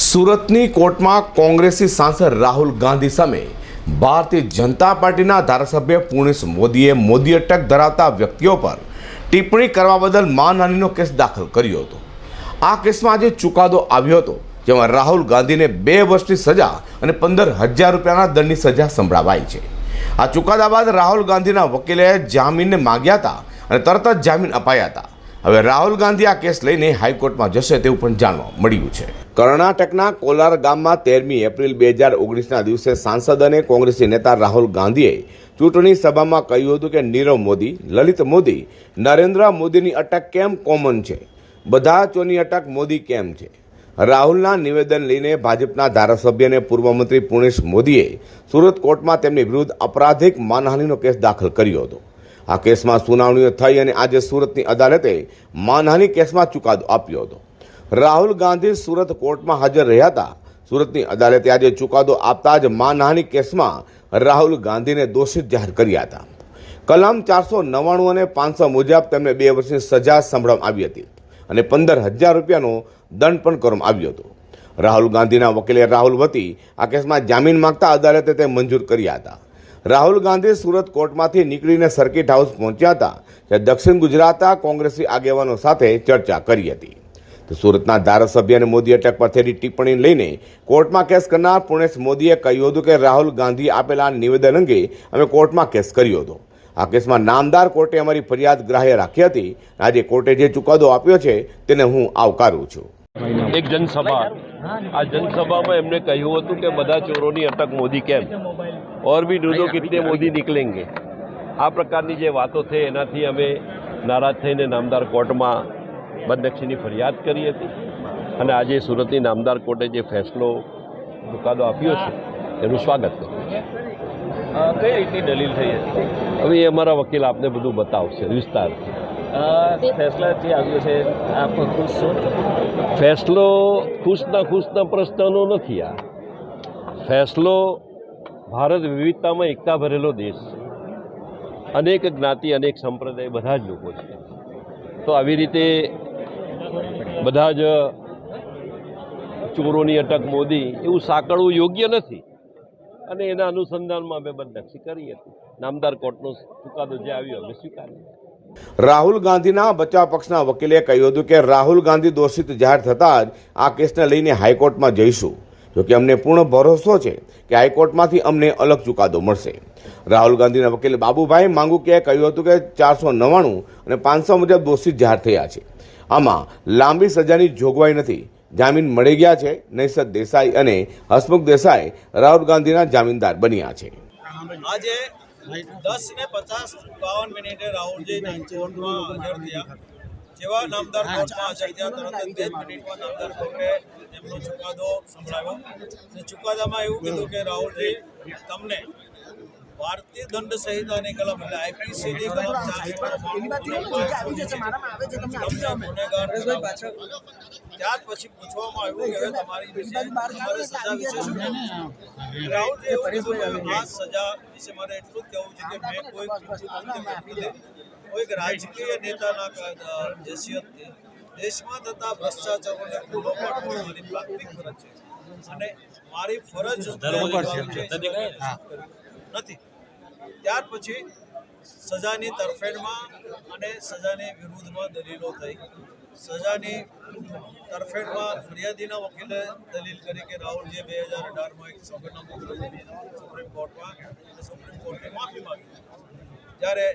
સુરતની કોર્ટમાં કોંગ્રેસી સાંસદ રાહુલ ગાંધી સામે ભારતીય જનતા પાર્ટીના ધારાસભ્ય પૂર્ણેશ મોદીએ મોદી અટક ધરાવતા વ્યક્તિઓ પર ટિપ્પણી કરવા બદલ માનહાનિનો કેસ દાખલ કર્યો હતો. આ કેસમાં આજે ચુકાદો આવ્યો હતો, જેમાં રાહુલ ગાંધીને બે વર્ષની સજા અને પંદર હજાર રૂપિયાના દંડની સજા સંભળાવાઈ છે. આ ચુકાદા બાદ રાહુલ ગાંધીના વકીલે જામીનને માગ્યા હતા અને તરત જ જામીન અપાયા હતા. હવે રાહુલ ગાંધી આ કેસ લઈને હાઈકોર્ટમાં જશે તેવું પણ જાણવા મળ્યું છે. કર્ણાટકના કોલાર ગામમાં તેરમી એપ્રિલ બે હજાર ઓગણીસના દિવસે સાંસદ અને કોંગ્રેસી નેતા રાહુલ ગાંધીએ ચૂંટણી સભામાં કહ્યું હતું કે નીરવ મોદી, લલિત મોદી, નરેન્દ્ર મોદીની અટક કેમ કોમન છે? બધા ચોની અટક મોદી કેમ છે? રાહુલના નિવેદન લઈને ભાજપના ધારાસભ્ય અને પૂર્વ મંત્રી પુણેશ મોદીએ સુરત કોર્ટમાં તેમની વિરુદ્ધ અપરાધિક માનહાનિનો કેસ દાખલ કર્યો હતો. આ કેસમાં સુનાવણીઓ થઈ અને આજે સુરતની અદાલતે માનહાનિ કેસમાં ચુકાદો આપ્યો હતો. રાહુલ ગાંધી સુરત કોર્ટમાં હાજર રહ્યા હતા. સુરતની અદાલતે આજે ચુકાદો આપતા જ માનહાનિ કેસમાં રાહુલ ગાંધીને દોષિત જાહેર કર્યા હતા. કલમ ચારસો નવ્વાણું અને પાંચસો મુજબ તેમને બે વર્ષની સજા સંભળવામાં આવી હતી અને પંદર હજાર રૂપિયાનો દંડ પણ કરવામાં આવ્યો હતો. રાહુલ ગાંધીના વકીલે રાહુલ વતી આ કેસમાં જામીન માંગતા અદાલતે તે મંજૂર કર્યા હતા. રાહુલ ગાંધી સુરત કોર્ટમાંથી નીકળીને સર્કિટ હાઉસ પહોંચ્યા હતા, જ્યાં દક્ષિણ ગુજરાતના કોંગ્રેસી આગેવાનો સાથે ચર્ચા કરી હતી. તો સુરતના ધારાસભ્ય અને મોદી અટક પર થયેલી ટિપ્પણી લઈને કોર્ટમાં કેસ કરનાર પુણેશ મોદીએ કહ્યું હતું કે રાહુલ ગાંધી આપેલા નિવેદન અંગે અમે કોર્ટમાં કેસ કર્યો હતો. આ કેસમાં નામદાર કોર્ટે અમારી ફરિયાદ ગ્રાહ્ય રાખી હતી. આજે કોર્ટે જે ચુકાદો આપ્યો છે, તેને હું આવકારું છું. એક જનસભા. આ જનસભામાં એમને કહ્યું હતું કે બધા ચોરોની અટક મોદી કેમ? ઓર ભી ઢૂંઢો કિતને મોદી નીકળેંગે આ પ્રકારની જે વાતો થઈ એનાથી અમે નારાજ થઈને નામદાર કોર્ટમાં બદનક્ષીની ફરિયાદ કરી હતી અને આજે સુરતની નામદાર કોર્ટે જે ફેસલો ચુકાદો આપ્યો છે એનું સ્વાગત કર્યું કઈ રીતની દલીલ થઈ હતી? હવે એ અમારા વકીલ આપને બધું બતાવશે વિસ્તારથી. અ, ફેસલા જે આવ્યો છે આપ ખુશ છો? ફેસલો ખુશના ખુશના પ્રશ્નનો નથી આ. ફેસલો ભારત વિવિધતામાં એકતા ભરેલો દેશ છે. અનેક જ્ઞાતિ, અનેક સંપ્રદાય બધા જ લોકો છે. તો આવી રીતે બધા જ ચોરોની અટક મોદી એવું સાંકળવું યોગ્ય નથી. અને એના અનુસંધાનમાં અમે બદનક્ષી કરી હતી નામદાર કોર્ટનો ચુકાદો જે આવ્યો, અમે સ્વીકાર્યો રાહુલ ગાંધીના બચાવ પક્ષના વકીલે કહ્યું હતું કે રાહુલ ગાંધી દોષિત જાહેર થતાં જ આ કેસને લઈને હાઈકોર્ટમાં જઈશું. જોકે અમને પૂર્ણ ભરોસો છે કે હાઈકોર્ટમાંથી અમને અલગ ચુકાદો મળશે. રાહુલ ગાંધીના વકીલ બાબુભાઈ માંગુકીએ કહ્યું હતું કે ચારસો નવ્વાણું અને પાંચસો મુજબ દોષિત જાહેર થયા છે. આમાં લાંબી સજાની જોગવાઈ નથી. જામીન મળી ગયા છે. નૈસદ દેસાઈ અને હસમુખ દેસાઈ રાહુલ ગાંધીના જામીનદાર બન્યા છે. આજે દસ ને પચાસ બાવન મિનિટે રાહુલજી જેવા નામદાર કોર્ટમાં હાજર થયા તરત જ મિનિટમાં નામદાર કોર્ટે એમનો ચુકાદો સંભળાવ્યો અને ચુકાદામાં એવું કીધું કે રાહુલજી તમને ભારતીય દંડ સંહિતાની કલમ એટલે આઈપીસીની કલમ ચારસો ગુનેગાર ત્યાર પછી પૂછવામાં આવ્યું કે હવે તમારી વિશે તમારે સજા વિશે શું? રાહુલજી એવું કીધું કે આ સજા વિશે મારે એટલું જ કહેવું છે કે મેં કોઈ કૃત્ય કર્યું નથી. કોઈક રાજકીય નેતાના હેસિયતથી દેશમાં થતા ભ્રષ્ટાચારોને ખુલ્લો પાડવો મારી પ્રાથમિક ફરજ છે. અને મારી ફરજ નથી. ત્યાર પછી સજાની તરફેણમાં અને સજાની વિરુદ્ધમાં દલીલો થઈ. સજાની તરફેણમાં ફરિયાદીના વકીલે દલીલ કરી કે રાહુલજીએ બે હજાર અઢારમાં એક સોગંદનામું સુપ્રીમ કોર્ટમાં અને સુપ્રીમ કોર્ટે માફી માંગી. જ્યારે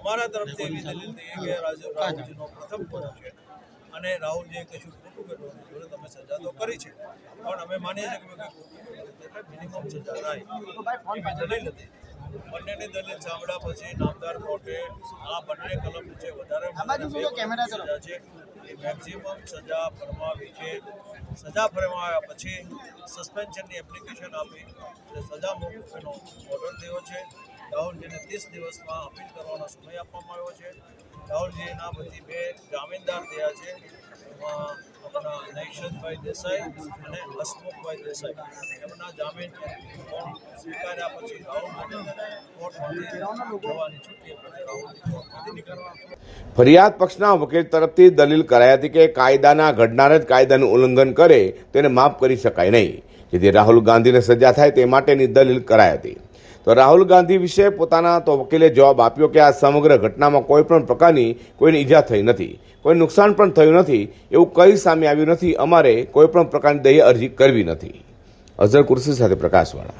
અમારા તરફથી એવી દલીલ થઈ કે રાજ- રાહુલજીનો પ્રથમ ગુનો છે. અને રાહુલજીએ કશું ખોટું કર્યું નથી. જોડે તમે સજા તો કરી છે. પણ અમે માનીએ છીએ કે એટલે મિનિમમ સજા થાય. દલીલ હતી બંનેની દલીલ સાંભળ્યા પછી નામદાર કોર્ટે આ બંને કલમ છે? વધારે સજા છે. એ મેક્સિમમ સજા ફરમાવી છે. સજા ફરમાવ્યા પછી સસ્પેન્શનની એપ્લિકેશન આપી. એટલે સજા મોકૂફીનો ઓર્ડર થયો છે. રાહુલજીને ત્રીસ દિવસમાં અપીલ કરવાનો સમય આપવામાં આવ્યો છે. રાહુલજીના બધી બે જામીનદાર થયા છે. આપણા નૈશદભાઈ દેસાઈ અને હસમુખભાઈ દેસાઈ. એમના જામીન સ્વીકાર્યા પછી રાહુલ જવાની છૂટી ફરિયાદ પક્ષના વકીલ તરફથી દલીલ કરાઈ હતી કે કાયદાના ઘડનાર જ કાયદાનું ઉલ્લંઘન કરે, તેને માફ કરી શકાય નહીં. જેથી રાહુલ ગાંધીને સજા થાય તે માટેની દલીલ કરાઈ હતી. તો રાહુલ ગાંધી વિશે પોતાના તો વકીલે જવાબ આપ્યો કે આ સમગ્ર ઘટનામાં કોઈ પણ પ્રકારની કોઈને ઈજા થઈ નથી. કોઈ નુકસાન પણ થયું નથી. એવું કંઈ સામે આવ્યું નથી. અમારે કોઈ પણ પ્રકારની દયા અરજી કરવી નથી. અઝર કુર્સી સાથે પ્રકાશવાળા.